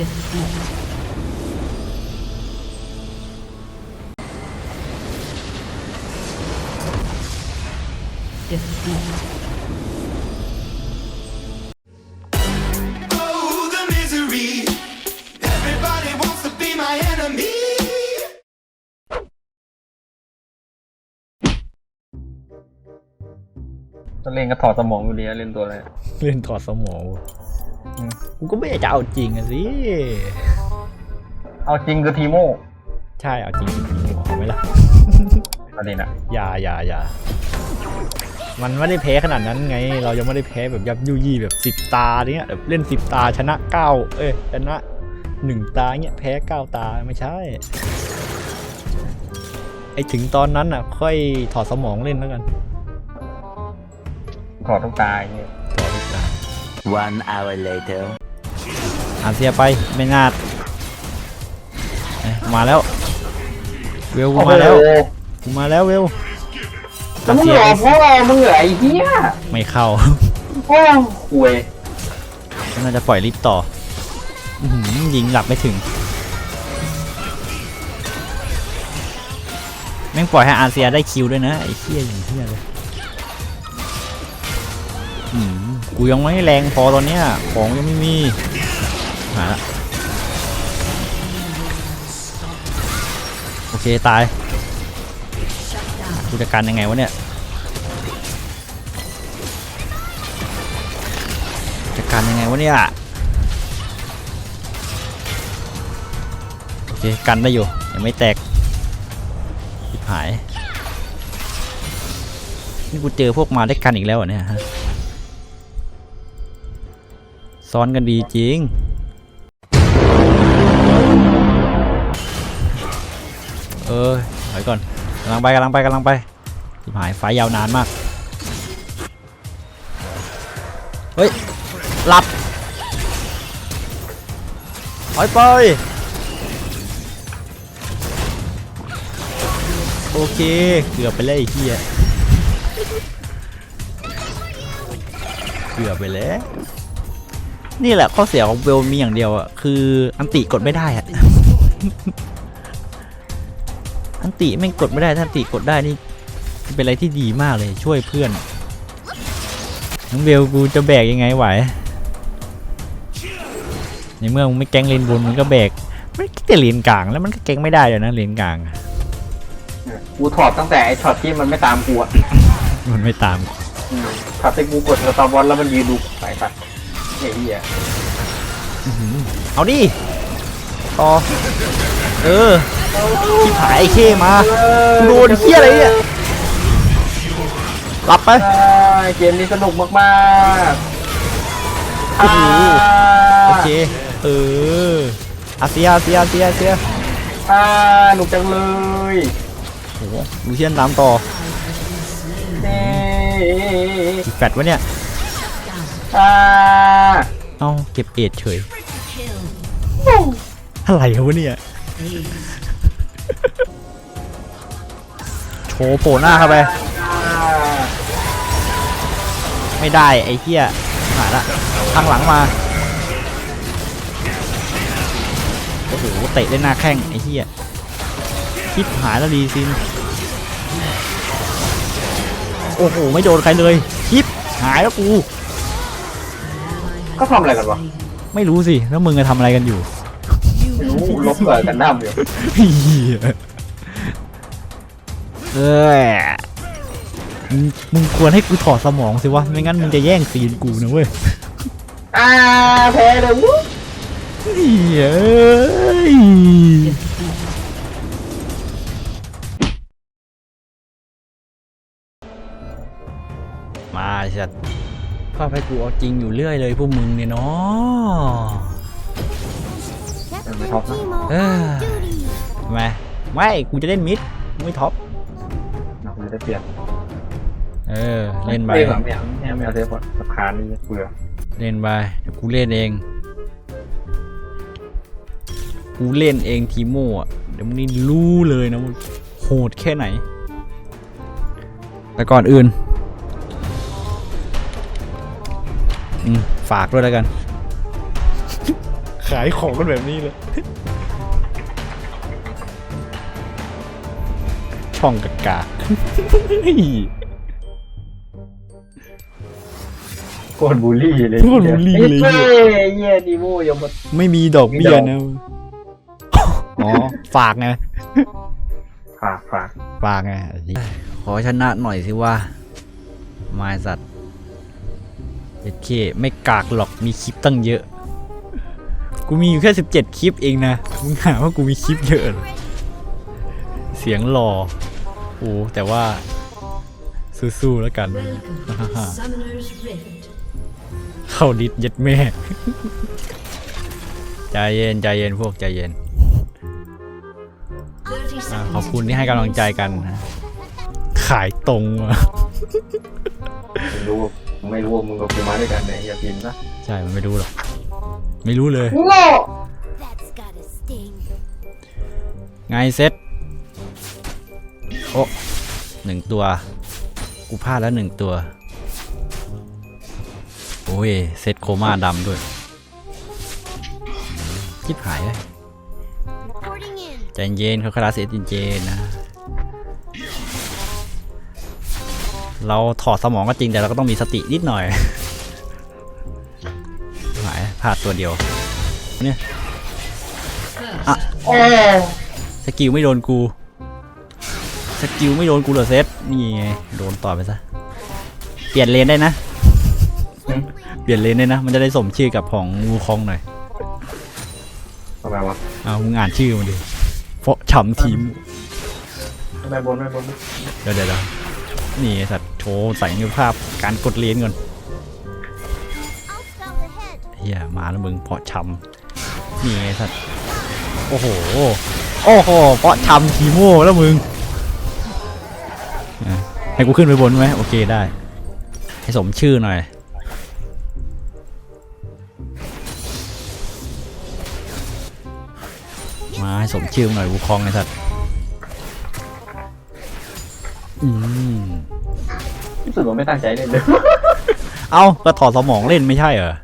dismissed. Dismissed. เล่นก็ถอดสมองอยู่ดีนะเล่นตัวอะไรเล่นถอดสมองอืมกูก็ไม่อยากจะเอาจริงอะสิ เอาจริงคือทีโมใช่เอาจริงจริงๆเอาไหมล่ะประเด็นอะอย่าอย่าอย่ามันไม่ได้แพ้ขนาดนั้นไง เรายังไม่ได้แพ้แบบยับยุยี่แบบสิบตาเนี้ยแบบเล่นสิบตาชนะเก้าเอ้ยชนะหนึ่งตาเงี้ยแพ้เก้าตาไม่ใช่ ไอถึงตอนนั้นอะ ค่อยถอดสมองเล่นแล้วกันถ อดทุกตายางเงี้ยถอดอีกตา One hour later. อ่านเสียไปไม่งาดเอ๊ะมาแล้ว เวลกูมาแล้วกูมาแล้วเวลแล้วมึงเหรอพ่อมึงเหรอไอ้เหี้ยไม่เข้า พ่อคุยน่าจะปล่อยลิฟต์ต่ออื้อหือยิงหลับไม่ถึง แม่งปล่อยให้อาเซียได้คิวด้วยนะไอ้เหี้ยอย่างเหี้ยเลยอืม กูยังไม่แรงพอตอนเนี้ยของยังไม่มีหาละโอเค ตายกูจะการยังไงวะเนี่ยจะการยังไงวะเนี่ยโอเคกันได้อยู่ยังไม่แตกชิบหายนี่กูเจอพวกมาได้กันอีกแล้วเหรอเนี่ยฮะ ซ้อนกันดีจริง เออถอยก่อนกำลังไปกำลังไปกำลังไปหายไฟยาวนานมาก เฮ้ย หลับถอยไปโอเค เกือบไปแล้วไอ้เหี้ย เกือบไปแล้ว นี่แหละข้อเสียของเวลมีอย่างเดียวอะคืออันติกดไม่ได้อะอันติแม่งกดไม่ได้ถ้าอันติกดได้นี่เป็นอะไรที่ดีมากเลยช่วยเพื่อนน้องเบลกูจะแบกยังไงไหว ในเมื่อมึงไม่แก๊งเลนบนมึงก็แบกไม่แต่เลนกลางแล้วมันก็แก๊งไม่ได้เลยนะเลนกลางอะกูถอดตั้งแต่ไอ้ช็อตที่มันไม่ตามกูอะมันไม่ตามอืมช็อตที่กูกดสตาร์บอลแล้วมันยืนดูสายสัตว์ ไอ้เหี้ยเอาดิต่อเออที่ผายไอ้เข้มากูโดนเฮียอะไรเนี่ยหลับไปใช่เกมนี้สนุกมากๆโอ้โหอ่าโอเคเอออาเซียอาเซียอาเซียอาเซียอ่าหนุกจังเลยโอ้โหลูเชียนตามต่อเอ๊ะอีกแฟดวะเนี่ย อ่าเอ้าเก็บเอ็ดเฉยอะไรวะเนี่ย โชว์โผล่หน้าเข้าไปอ่าไม่ได้ไอ้เหี้ยหายละทางหลังมา โอ้โห เตะได้หน้าแข้งไอ้เหี้ยคิดหายแล้วดีซิน โอ้โห ไม่โดนใครเลยคลิปหายแล้วกู ก็ทำอะไรกันวะไม่รู้สิแล้วมึงจะทำอะไรกันอยู่ไม่รู้ลบเกิดกันน้ำอยู่เหี้ยเอ้ยมึงมึงควรให้กูถอดสมองสิวะไม่งั้นมึงจะแย่งซีนกูนะเว้ยอ่าแพ้เลยวู้เฮ้ยมาชัด ภาให้กูเอาจริงอยู่เรื่อยเลยพวกมึงเนี่ยเนาะไม่ท็อปนะมาไม่กูจะเล่นมิดไม่ท็อปเราจะได้เปลี่ยนเออเล่นไปเล่นแบบไม่เอาไม่เอาไม่เอาเทปอะราคานี่เบื่อเล่นไปเดี๋ยวกูเล่นเอง กูเล่นเองทีโม่อะเดี๋ยวมึงนี่รู้เลยนะว่าโหดแค่ไหน แต่ก่อนอื่น ฝากด้วยแล้วกันใคขายของกันแบบนี้เลย ช่องกากาโคตรบูลลี่เลยโคตรบูลลี่เลยเฮ้ยเหี้ยดีโมยังมาไม่มีดอกเบี้ยนะอ๋อ ฝากไง ฝากฝากฝากไงขอชนะหน่อยสิว่าไมาสัตว์ เจ็ดเคไม่กากหรอกมีคลิปตั้งเยอะ กูมีอยู่แค่สิบเจ็ดคลิปเองนะ มึงหาว่ากูมีคลิปเยอะเหรอเสียงหล่อโอ้แต่ว่าสู้ๆแล้วกัน Summoner's Rift. เข้าดิดเย็ดแม่ ใจเย็นใจเย็นพวกใจเย็น30อ่า seconds. ขอบคุณที่ให้กำลังใจกันนะขายตรงว่ะ ไม่รู้ว่าไม่รู้ว่ามึงกับกูมาด้วยกันไหนอย่าพิมพ์นะใช่มันไม่รู้หรอกไม่รู้เลย That's gotta sting. ไงเซ็ตโอ้หนึ่งตัว กูพลาดแล้วหนึ่งตัว โอ้ย เซ็ตโคม่าดำด้วยคิดหายเลย Reporting in. ใจเย็นเขาคาราเซตเย็นๆนะ เราถอดสมองก็จริงแต่เราก็ต้องมีสตินิดหน่อยหายพลาดตัวเดียวเนี่ยอะสกิลไม่โดนกู สกิลไม่โดนกูเหรอเซตนี่ไงโดนต่อไปซะ เปลี่ยนเลนได้นะ เปลี่ยนเลนได้นะ มันจะได้สมชื่อกับของงูคองหน่อยทำไมวะเอามึงอ่านชื่อมันดิเพราะฉ่ำทีมทำไมบนไม่บนเดี๋ยวเดี๋ยวเดี๋ยวนี่ไอ้สัตว์ โชว์ใส่เงภาพการกดเลนก่อนเฮียมาแล้วมึงเพาะชำนี่ไงสัตว์โอ้โหโอ้โหเพาะชำทีโม่แล้วมึงให้กูขึ้นไปบนไหมโอเคได้ ให้สมชื่อหน่อยมาให้สมชื่อหน่อยวูคองไอ้สัตว์อืม รู้สึกว่าไม่ตั้งใจเล่นเลยเอ้าก็ถอดสมองเล่นไม่ใช่เหรอ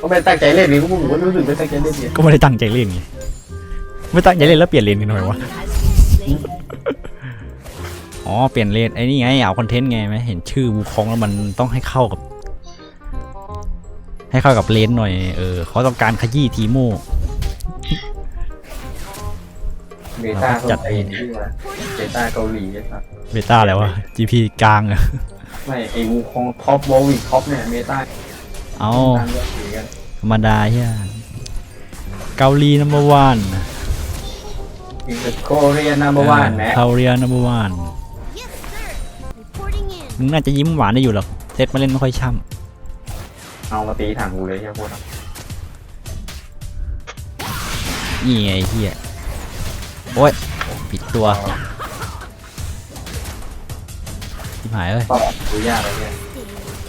ก็ไม่ตั้งใจเล่นนี่ก็มึงก็รู้สึกไม่ตั้งใจเล่นเนี่ยก็ไม่ได้ตั้งใจเล่นไงไม่ตั้งใจเล่นแล้วเปลี่ยนเลนกันทำไมวะ Has been slain. อ๋อเปลี่ยนเลนไอ้นี่ไงเอาคอนเทนต์ไงไหมเห็นชื่อบูคองแล้วมันต้องให้เข้ากับ ให้เข้ากับเลนหน่อยเออเขาต้องการขยี้ทีโม่ เบต้าเราก็จัดไอ้นี่ว่าเบต้าเกาหลีไอ้สัสเบต้าแล้ววะ GP กลางอะไม่ไอ้วูคองท็อปวอลวิกท็อปเนี่ยเบต้าเอาตั้งเลือกสีกันธรรมดาเฮียเกาหลีนัมเบอร์วันอินเตอร์โคเรียนัมเบอร์วันนะเกาหลีนัมเบอร์วัน Yes, sir. Reporting in. มึงน่าจะยิ้มหวานได้อยู่หรอกเซตมาเล่นไม่ค่อยช่เอามาตีถังกูเลยใช่ไหมพวกนั้นำนี่ไงเฮีย โอ้ยผิดตัวทิหายเลยก็ดูยากเลยเนี่ย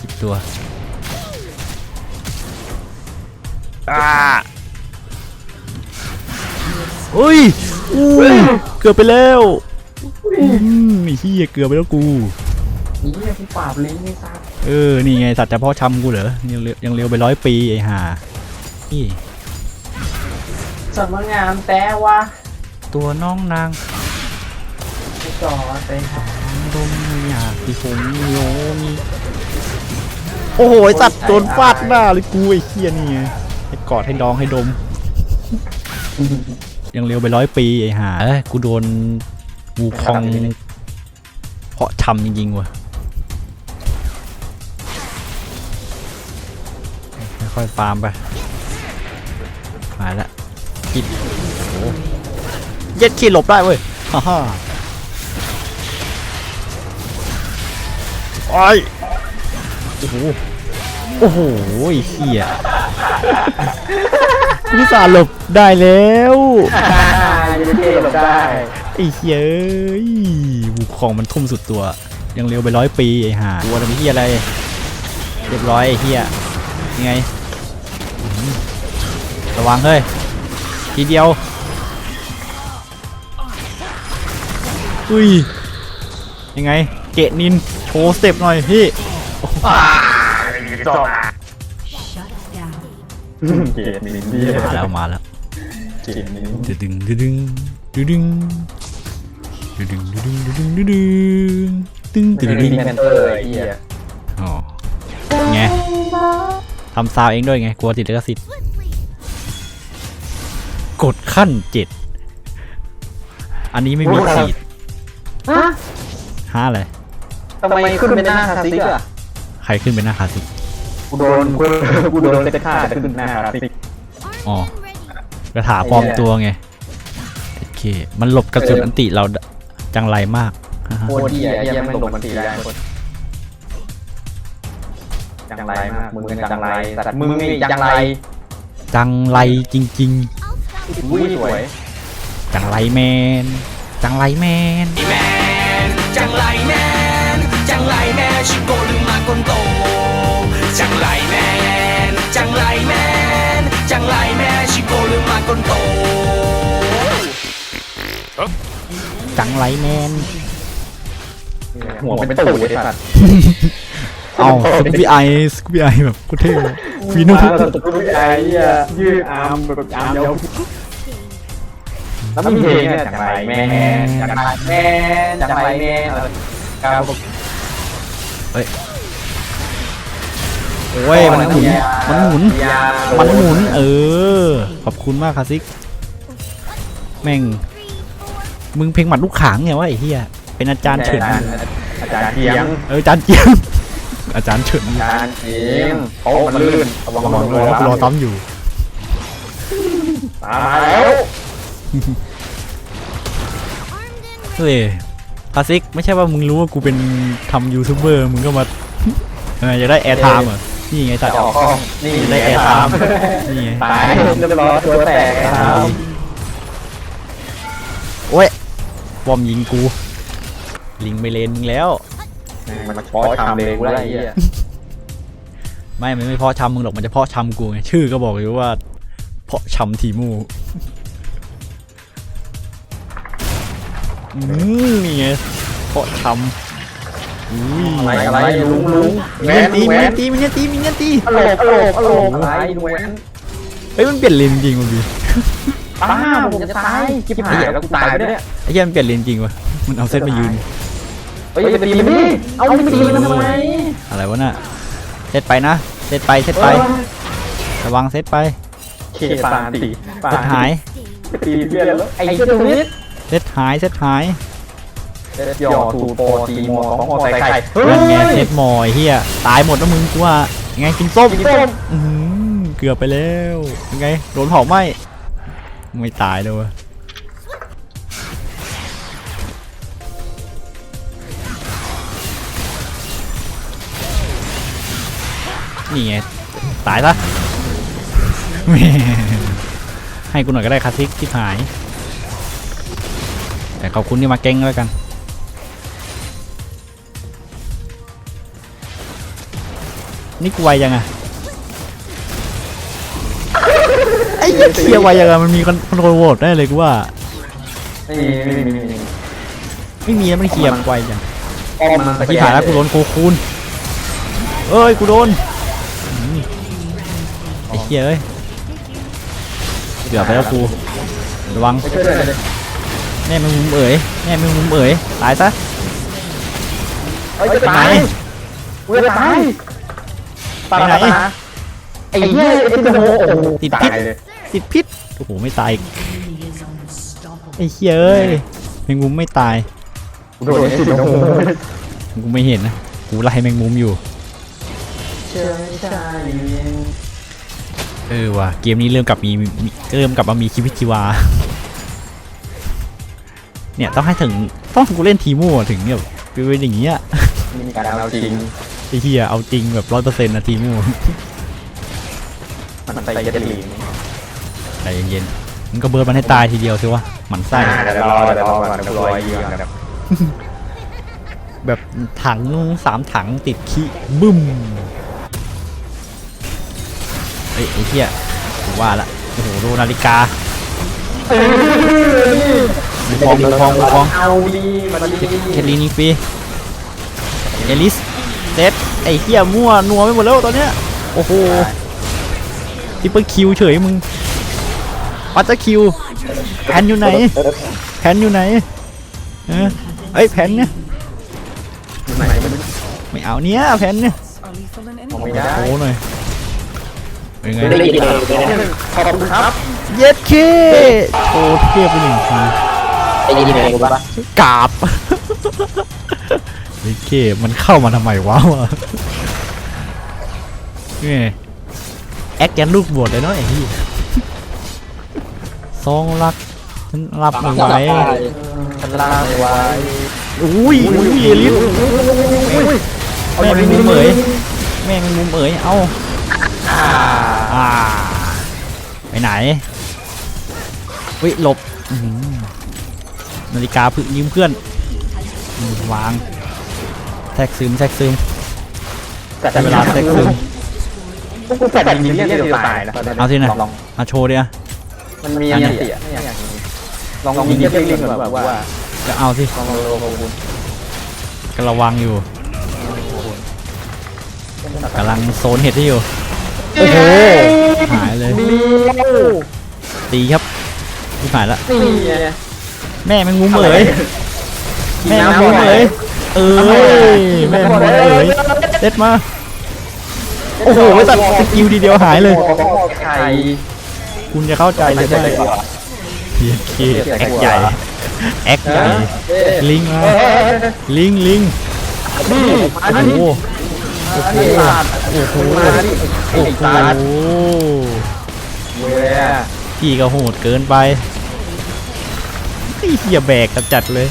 สิบตัวอ่าอุ้ยอู้เกือบไปแล้วอืมไอ้เฮียเกือบไปแล้วกูนี่เนี่ยกูปราบลิงก์ไม่ทราบเออ นี่ไงสัตว์เฉพาะชำกูเหรอ ยังเร็วยังเร็วไปร้อยปีไอ้ห่านี่สำนักงานแต่ว่า ตัวน้องนางไม่จอไปหาดมอยากที่คงโยมีโอ้โหไอ้สัตว์โดนฟาดหน้าเลยกูไอ้เฮียนี่ไงให้กอดให้ดองให้ดม ยังเร็วไปร้อยปีไอ้ห่าเอ้ยกูโดนวูคองเพาะชำจริงๆว่ะค่อยๆฟาร์มไปมาแล้วกินโอ้ เย็ดขี้หลบได้เว้ยฮ่าฮ่าไอ้ยโอ้โหโอ้โหไอ้เหี้ยกูสาห์หลบได้แล้วจะเท่หลบได้ไอ้เหี้ยเอ้ยบุกของมันทุ่มสุดตัว ยังเร็วไปร้อยปีไอ้ห่าตัวทำไมเหี้ยอะไรเรียบร้อยไอ้เหี้ยยังไงอื้อหือระวังเฮ้ยทีเดียว อุ้ยยังไง เกะนินโชว์สเต็ปหน่อยพี่ Shut down. เกตมินเดียมาแล้วมาแล้วเกตมินดึงดึงดึงดึงดึงดึงดึงดึงดึงดึงดึงดึงดึงดึงมิดึงนเตอร์ไอ้เหี้ยอ๋อไงทำซาวเองด้วยไงกลัวติดลิขสิทธิ์ Swiftly. กดขั้นเจ็ดอันนี้ไม่มีขีด ฮะห้าอะไรทำไมขึ้นเป็นหน้าคาซิกอะใครขึ้นเป็นหน้าคลาสสิกกูโดนกูกูโดนเซตค่าจะขึ้นหน้าคลาสสิก Armed Oh. and ready. กระถาปลอมตัวไงโอเคมันหลบกระสุนอันติเราจังไรมากฮ่าฮ่าโคตรเหี้ยเหี้ยไม่ลงมันตีได้โคตรจังไรมากมึงเป็นจังไรสัตว์มึงนี่จังไร จังไรจริง I'll stop. อุ้ยสวยๆจังไรแมนจังไรแมน จังไรแมนจังไรแมนชิโกลืมมาคนโต จังไรแมนจังไรแมนจังไรแมนชิโกลืมมาคนโต จังไรแมนหัวเป็นตูดไอ้สัตว์เอาสกูบี้ไอสกูบี้ไอแบบกูเท่ฟีนุ่มมาแล้วกูไอ้เหี้ยยืดอาร์มแบบอาร์มยาว แล้วมีเพลงเนี่ยจังไรแม่จังไรแม่จังไรแม่อะไรก้าวโอ้ยมันหมุนมันหมุนมันหมุนเออ ขอบคุณมากคาซิก แม่ง มึงเพลงหมัดลูกขางไงวะไอ้เหี้ยเป็นอาจารย์เฉินอาจารย์เทียงเอออาจารย์เจียงอาจารย์เฉินอาจารย์เทียงโอ้มันลื่นระวังรอรอรอซ้ำอยู่ตามมาแล้ว Armed and ready. เฮ้ยคลาสสิกไม่ใช่ว่ามึงรู้ว่ากูเป็นทำยูทูบเบอร์มึงก็มาเอออยากได้แอร์ไทม์เหรอนี่ไงตัดจะออกกล้องนี่อยากได้แอร์ไทม์นี่ไงตายเรียบร้อยตัวแตกครับโอ้ยบอมยิงกู ลิงไปเลนมึงแล้ว มันมาช้อชามเลยกูได้ไอ้เหี้ยไม่มันไม่เพาะชำมึงหรอกมันจะเพาะชำกูไงชื่อก็บอกอยู่ว่า เพาะชำทีมู อืมนี่ไงเพาะชำอุ้ยอะไรอะไรลุงลุงมินยันตีมินยันตีมินยันตีมินยันตีอโลกอโลกอโลกอะไรลุงแหวนเฮ้ยมันเปลี่ยนเลนจริงว่ะพี่ป้าผมจะตายจิบหายแล้วกูตายไปเนี่ยไอ้เหี้ยมันเปลี่ยนเลนจริงวะมันเอาเซตมายืนเฮ้ยจะตีมันดิเอาไปตีมันทำไมอะไรวะน่ะเซตไปนะเซตไปเซตไประวังเซตไปเคปานตีปาเซตหายตีเพื่อนแล้วไอ้เจ้าตัวนี้ เซตหายเซตหายหยอดถูโปตีมอสองมอใส่ไข่เฮ้นั่นไงยเซตมอยเฮียตายหมดแล้วมึงกูว่ายังไงกินส้มกินส้มอื้อหือเกือบไปแล้วยังไงโดนเผาไหมไม่ตายเลยวะนี่ไงตายซะแหม่ให้กูหน่อยก็ได้คลาสสิกที่หาย แต่ขอบคุณที่มาเก้งแล้วกัน นี่กูไวยังอะไอ้เหี้ยเคลียร์ไวยังอะมันมีคอนโทรลโหวตได้เลยกูว่านี่นี่นี่นี่ไม่มีแล้วมันเคลียร์ไวจังป้อมมันที่ผ่านแล้วกูโดนโคคูนเอ้ยกูโดนอืมไอ้เหี้ยเอ้ยเกือบไปแล้วกูระวัง แม่มึงมุมเอ๋ยแม่มึงมุมเอ๋ยตายซะเฮ้ยจะตายกูจะตายตายไอ้เหี้ยไอ้ที่โมโอ้โหติดพิษตายเลยติดพิษโอ้โหไม่ตายอีกไอ้เหี้ยเอ้ยแมงมุมไม่ตายกูโดนไอ้ที่โมกูไม่เห็นนะกูไล่แมงมุมอยู่เชื่อใช่เออว่ะเกมนี้เริ่มกลับมีมีเริ่มกลับมามีชีวิตชีวา เนี่ยต้องให้ถึงต้องกูเล่นทีมู่อะถึงเนี่ยเป็นอย่างเงี้ยมีการเอาจริงไอ้เหี้ยเอาจริงแบบร้อยเปอร์เซ็นต์นะทีมู่มันใส่เจลีนใจเย็นๆมันก็เบิร์ดมันให้ตายทีเดียวสิวะหมันไส้เดี๋ยวรอเดี๋ยวรอก่อนเดี๋ยวรอไอ้เหี้ยแบบแบบถังสามถังติดขี้บึ้มเฮ้ยไอ้เหี้ยกูว่าละโอ้โหดูนาฬิกา ดูฟองดูฟองดูฟองเอาดีมาดีเคทลีนยิงฟรีเอลิสเซตไอ้เหี้ยมั่วนัวไปหมดแล้วตอนเนี้ยโอ้โหทิปเปิลคิวเฉยมึงปัตเตอร์คิวแผนอยู่ไหนแผนอยู่ไหนเออเอ้ยแผนเนี่ยไหนมันไม่เอาเนี้ยแผนเนี่ยไม่ได้โอ้หน่อยเป็นไงไม่ได้กินเลยขอบคุณครับเย็ดเคโชว์เทียบไปหนึ่งที ไอ้ยินเลยกูปะกราบเย็ดเคมันเข้ามาทำไมวะวะนี่แอคแกนลูกบวชเลยเนาะไอ้ที่ซองรักฉันรับไม่ไหวฉันลากไว้อุ้ยอุ้ยเอลิสแม่เป็นมุมเอ๋ยแม่เป็นมุมเอ๋ยเอ้าอ่าไปไหนวิหลบอื้อหือ นาฬิกาพึ่งยืมเพื่อนอืมวางแทรกซึมแทรกซึมแต่ใช้เวลาแทรกซึมพวกกูแฟดยิงเรียกเดียวตายนะเอาสินะลองมาโชว์ดิอะมันมีอันเสียลองยิงเรียกเรียกแบบว่าจะเอาสิลองลองคุณกำลังวางอยู่กำลังโซนเห็ดที่อยู่โอ้โหหายเลยตีครับที่หายละนี่ แม่แมงมุมเอ๋ยแม่แมงมุมเอ๋ยเอ้ยแม่แมงมุมเอ๋ยเด็ดมาโอ้โหตัดสกิลทีเดียวหายเลย ไข่คุณจะเข้าใจเลยว่าเพียเคแอคใหญ่แอคใหญ่ลิงมาลิงลิงนี่อันโอ้นี้โหอันนี้ตาดโอ้โหมาดิโอ้ไอ้โหตาดเว้ยพี่ก็โหดเกินไปไอ้ เหี้ยแบกกระจัดเลย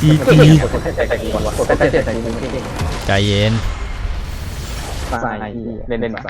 จีจีกดใส่ใส่ก่อนกดใส่ใส่ใส่ใจเย็นใส่เล่นเล่นแบบ